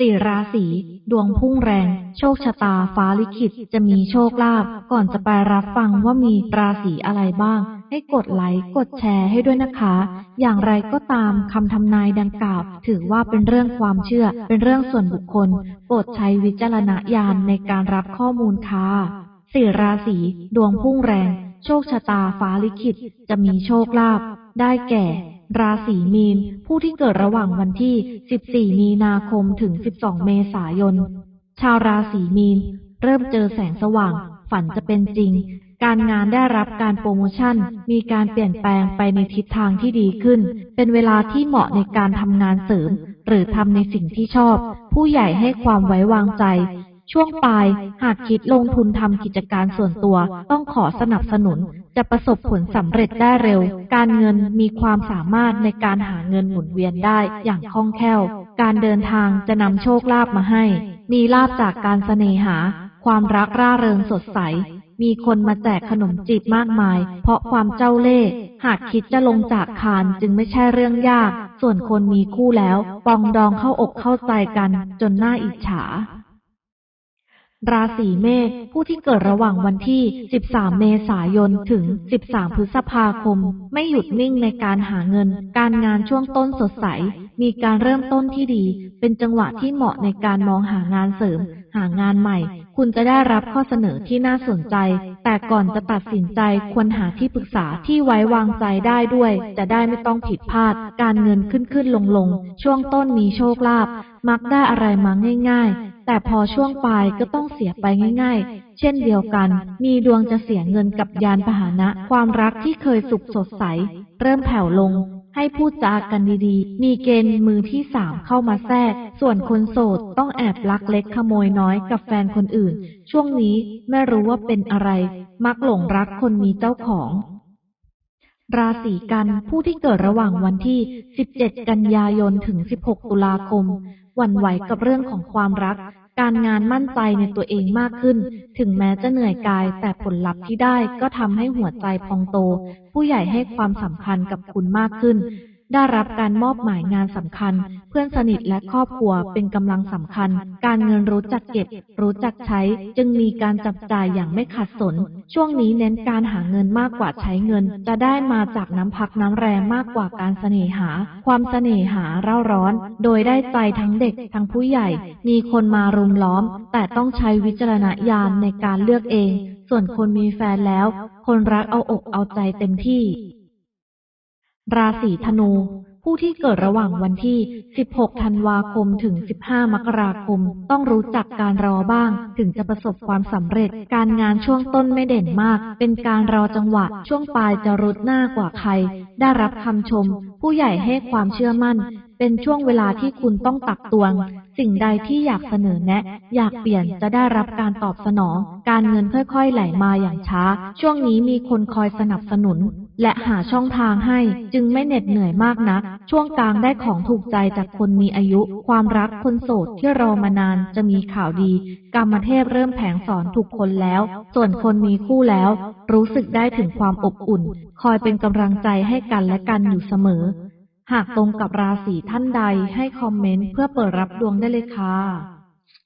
สี่ราศีดวงพุ่งแรง โชคชะตาฟ้าลิขิตจะมีโชคลาภก่อนจะไปรับฟังว่ามีราศีอะไรบ้าง ให้กดไลค์กดแชร์ให้ด้วยนะคะ อย่างไรก็ตามคำทำนายดังกล่าว ถือว่าเป็นเรื่องความเชื่อ เป็นเรื่องส่วนบุคคล โปรดใช้วิจารณญาณในการรับข้อมูลค่ะสี่ราศีดวงพุ่งแรง โชคชะตาฟ้าลิขิตจะมีโชคลาภได้แก่ ราศีมีน ผู้ที่เกิดระหว่างวันที่ 14 มีนาคมถึง 12 เมษายน ชาวราศีมีน เริ่มเจอแสงสว่าง ฝันจะเป็นจริง การงานได้รับการโปรโมชั่น มีการเปลี่ยนแปลงไปในทิศทางที่ดีขึ้น เป็นเวลาที่เหมาะในการทำงานเสริม หรือทำในสิ่งที่ชอบ ผู้ใหญ่ให้ความไว้วางใจ ช่วงปลาย หากคิดลงทุนทำกิจการส่วนตัว ต้องขอสนับสนุน จะประสบผลสำเร็จได้เร็ว การเงินมีความสามารถในการหาเงินหมุนเวียนได้อย่างคล่องแคล่ว การเดินทางจะนำโชคลาภมาให้ มีลาบจากการเสน่หา ความรักร่าเริงสดใส มีคนมาแจกขนมจีบมากมาย เพราะความเจ้าเล่ห์หากคิดจะลงจากคานจึงไม่ใช่เรื่องยาก ส่วนคนมีคู่แล้ว ปองดองเข้าอกเข้าใจกันจนน่าอิจฉา ราศีเมษผู้ที่เกิดระหว่างวันที่ 13 เมษายน ถึง 13 พฤษภาคม ไม่หยุดนิ่งในการหาเงิน การงานช่วงต้นสดใส มีการเริ่มต้นที่ดี เป็นจังหวะที่เหมาะในการมองหางานเสริม หางานใหม่ คุณจะได้รับข้อเสนอที่น่าสนใจ แต่ก่อนจะตัดสินใจควรหาที่ปรึกษาที่ไว้วางใจได้ด้วย จะได้ไม่ต้องผิดพลาด การเงินขึ้นขึ้นลงลง ช่วงต้นมีโชคลาภ มักได้อะไรมาง่าย ๆ แต่พอช่วงปลายก็ต้องเสียไปง่าย ๆ เช่นเดียวกัน มีดวงจะเสียเงินกับยานพาหนะ ความรักที่เคยสุขสดใส เริ่มแผ่วลง ให้พูดจากันดีๆ มีเกณฑ์มือที่สามเข้ามาแทรก ส่วนคนโสดต้องแอบลักเล็กขโมยน้อยกับแฟนคนอื่น ช่วงนี้ไม่รู้ว่าเป็นอะไร มักหลงรักคนมีเจ้าของราศีกันผู้ที่เกิดระหว่างวันที่ 17 กันยายน ถึง 16 ตุลาคม หวั่นไหวกับเรื่องของความรัก การงานมั่นใจในตัวเองมากขึ้น ถึงแม้จะเหนื่อยกาย แต่ผลลัพธ์ที่ได้ก็ทำให้หัวใจพองโต ผู้ใหญ่ให้ความสำคัญกับคุณมากขึ้น ได้รับการมอบหมายงานสำคัญ เพื่อนสนิทและครอบครัวเป็นกำลังสำคัญ การเงินรู้จักเก็บ รู้จักใช้ จึงมีการจับจ่ายอย่างไม่ขัดสน ช่วงนี้เน้นการหาเงินมากกว่าใช้เงิน จะได้มาจากน้ำพักน้ำแรงมากกว่าการเสน่หา ความเสน่หาเร่าร้อน โดยได้ใจทั้งเด็กทั้งผู้ใหญ่ มีคนมารุมล้อม แต่ต้องใช้วิจารณญาณในการเลือกเอง ส่วนคนมีแฟนแล้ว คนรักเอาอกเอาใจเต็มที่ ราศีธนู ผู้ที่เกิดระหว่างวันที่ 16 ธันวาคม ถึง 15 มกราคม ต้องรู้จักการรอบ้าง ถึงจะประสบความสำเร็จ การงานช่วงต้นไม่เด่นมาก เป็นการรอจังหวะ ช่วงปลายจะรุดหน้ากว่าใคร ได้รับคำชม ผู้ใหญ่ให้ความเชื่อมั่น เป็นช่วงเวลาที่คุณต้องตักตวง สิ่งใดที่อยากเสนอแนะ อยากเปลี่ยนจะได้รับการตอบสนอง การเงินค่อยๆไหลมาอย่างช้า ช่วงนี้มีคนคอยสนับสนุน และหาช่องทางให้จึงไม่เหน็ดเหนื่อยมากนัก ช่วงกลางได้ของถูกใจจากคนมีอายุ ความรักคนโสดที่รอมานานจะมีข่าวดี กรรมเทพเริ่มแผงสอนถูกคนแล้ว ส่วนคนมีคู่แล้ว รู้สึกได้ถึงความอบอุ่น คอยเป็นกำลังใจให้กันและกันอยู่เสมอ หากตรงกับราศีท่านใดให้คอมเมนต์เพื่อเปิดรับดวงได้เลยค่ะ